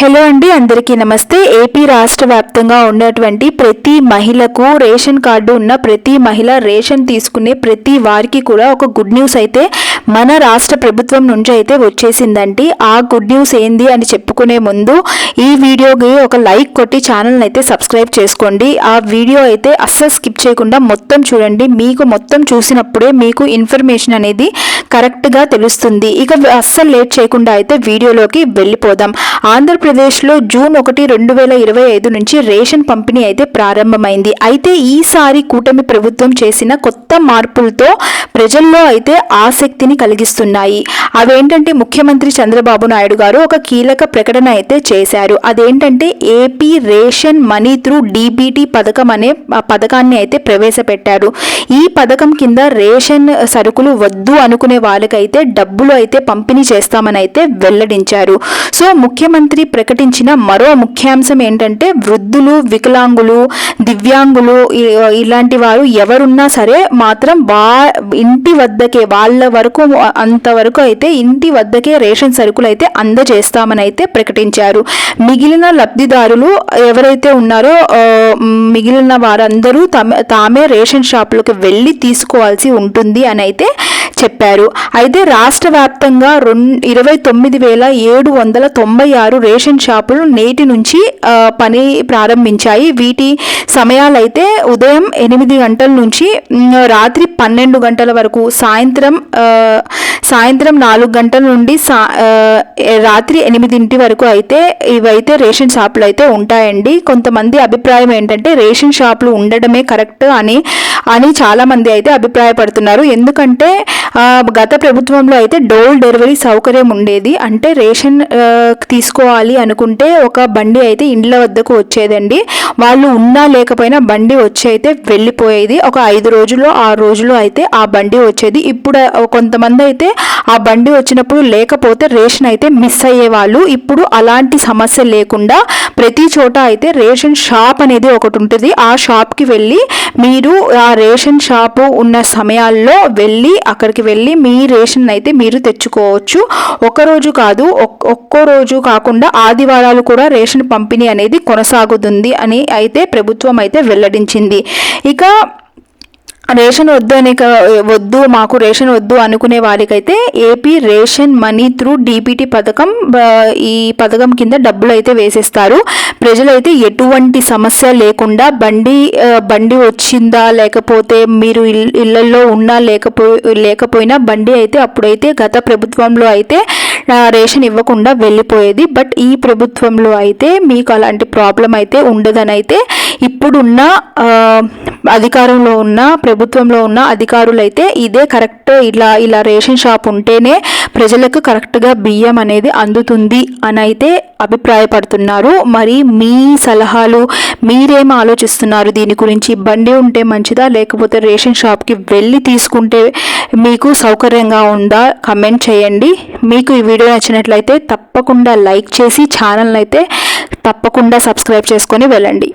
Hello అండి అందరికీ నమస్తే. ఏపీ రాష్ట్ర వ్యాప్తంగా ఉన్నటువంటి ప్రతి మహిళకు రేషన్ కార్డు ఉన్న ప్రతి మహిళ రేషన్ తీసుకునే ప్రతి వారికి కూడా ఒక గుడ్ న్యూస్ అయితే మన రాష్ట్ర ప్రభుత్వం నుంచి అయితే వచ్చేసిందండి. ఆ గుడ్ న్యూస్ ఏంది అని చెప్పుకునే ముందు ఈ వీడియోకి ఒక లైక్ కొట్టి ఛానల్ని అయితే సబ్స్క్రైబ్ చేసుకోండి. ఆ వీడియో అయితే అస్సలు స్కిప్ చేయకుండా మొత్తం చూడండి. మీకు మొత్తం చూసినప్పుడే మీకు ఇన్ఫర్మేషన్ అనేది కరెక్ట్గా తెలుస్తుంది. ఇక అస్సలు లేట్ చేయకుండా అయితే వీడియోలోకి వెళ్ళిపోదాం. ఆంధ్రప్రదేశ్లో జూన్ ఒకటి రెండు వేల ఇరవై ఐదు నుంచి రేషన్ పంపిణీ అయితే ప్రారంభమైంది. అయితే ఈసారి కూటమి ప్రభుత్వం చేసిన కొత్త మార్పులతో ప్రజల్లో అయితే ఆసక్తిని కలిగిస్తున్నాయి. అవేంటంటే ముఖ్యమంత్రి చంద్రబాబు నాయుడు గారు ఒక కీలక ప్రకటన అయితే చేశారు. అదేంటంటే AP ration money through DBT పథకం అనే పథకాన్ని అయితే ప్రవేశపెట్టారు. ఈ పథకం కింద రేషన్ సరుకులు వద్దు అనుకునే వాళ్ళకైతే డబ్బులు అయితే పంపిణీ చేస్తామని అయితే వెల్లడించారు. సో ముఖ్యమంత్రి ప్రకటించిన మరో ముఖ్యాంశం ఏంటంటే వృద్ధులు వికలాంగులు దివ్యాంగులు ఇలాంటి వారు ఎవరున్నా సరే మాత్రం వా ఇంటి వద్దకే వాళ్ళ వరకు అంతవరకు అయితే ఇంటి వద్దకే రేషన్ సరుకులు అయితే అందజేస్తామని అయితే ప్రకటించారు. మిగిలిన లబ్ధిదారులు ఎవరైతే ఉన్నారో మిగిలిన వారందరూ తమ తామే రేషన్ షాపులకు వెళ్ళి తీసుకోవాల్సి ఉంటుంది అని అయితే చెప్పారు. అయితే రాష్ట్ర వ్యాప్తంగా రెండు ఇరవై తొమ్మిది వేల ఏడు వందల తొంభై ఆరు రేషన్ షాపులు నేటి నుంచి పని ప్రారంభించాయి. వీటి సమయాలైతే ఉదయం ఎనిమిది గంటల నుంచి రాత్రి పన్నెండు గంటల వరకు సాయంత్రం సాయంత్రం నాలుగు గంటల నుండి సా రాత్రి ఎనిమిదింటి వరకు అయితే ఇవైతే రేషన్ షాపులు అయితే ఉంటాయండి. కొంతమంది అభిప్రాయం ఏంటంటే రేషన్ షాపులు ఉండడమే కరెక్ట్ అని అని చాలామంది అయితే అభిప్రాయపడుతున్నారు. ఎందుకంటే గత ప్రభుత్వంలో అయితే డోర్ డెలివరీ సౌకర్యం ఉండేది. అంటే రేషన్ తీసుకోవాలి అనుకుంటే ఒక బండి అయితే ఇండ్ల వద్దకు వచ్చేదండి. వాళ్ళు ఉన్నా లేకపోయినా బండి వచ్చి అయితే వెళ్ళిపోయేది. ఒక ఐదు రోజులు ఆరు రోజులు అయితే ఆ బండి వచ్చేది. ఇప్పుడు కొంతమంది అయితే ఆ బండి వచ్చినప్పుడు లేకపోతే రేషన్ అయితే మిస్ అయ్యేవాళ్ళు. ఇప్పుడు అలాంటి సమస్య లేకుండా ప్రతి చోట అయితే రేషన్ షాప్ అనేది ఒకటి ఉంటుంది. ఆ షాప్కి వెళ్ళి మీరు ఆ రేషన్ షాపు ఉన్న సమయాల్లో వెళ్ళి అక్కడికి వెళ్ళి మీ రేషన్ అయితే మీరు తెచ్చుకోవచ్చు. ఒక రోజు కాదు ఒక్కో రోజు కాకుండా ఆదివారాలు కూడా రేషన్ పంపిణీ అనేది కొనసాగుతుంది అని అయితే ప్రభుత్వం అయితే వెల్లడించింది. ఇక రేషన్ వద్దు అని వద్దు మాకు రేషన్ వద్దు అనుకునే వారికైతే AP ration money through DPT పథకం ఈ పథకం కింద డబ్బులు అయితే వేసేస్తారు. ప్రజలైతే ఎటువంటి సమస్య లేకుండా బండి బండి వచ్చిందా లేకపోతే మీరు ఇల్- ఇళ్ళలో ఉన్నా లేకపో లేకపోయినా బండి అయితే అప్పుడైతే గత ప్రభుత్వంలో అయితే రేషన్ ఇవ్వకుండా వెళ్ళిపోయేది. బట్ ఈ ప్రభుత్వంలో అయితే మీకు అలాంటి ప్రాబ్లం అయితే ఉండదని అయితే ఇప్పుడున్న అధికారంలో ఉన్న ప్రభుత్వంలో ఉన్న అధికారులు అయితే ఇదే కరెక్ట్ ఇలా ఇలా రేషన్ షాప్ ఉంటేనే ప్రజలకు కరెక్ట్గా బియ్యం అనేది అందుతుంది అని అయితే అభిప్రాయపడుతున్నారు. మరి మీ సలహాలు మీరేం ఆలోచిస్తున్నారు? దీని గురించి బండి ఉంటే మంచిదా? లేకపోతే రేషన్ షాప్కి వెళ్ళి తీసుకుంటే మీకు సౌకర్యంగా ఉందా? కమెంట్ చేయండి. మీకు ఈ వీడియో నచ్చినట్లయితే తప్పకుండా లైక్ చేసి ఛానల్ అయితే తప్పకుండా సబ్స్క్రైబ్ చేసుకొని వెళ్ళండి.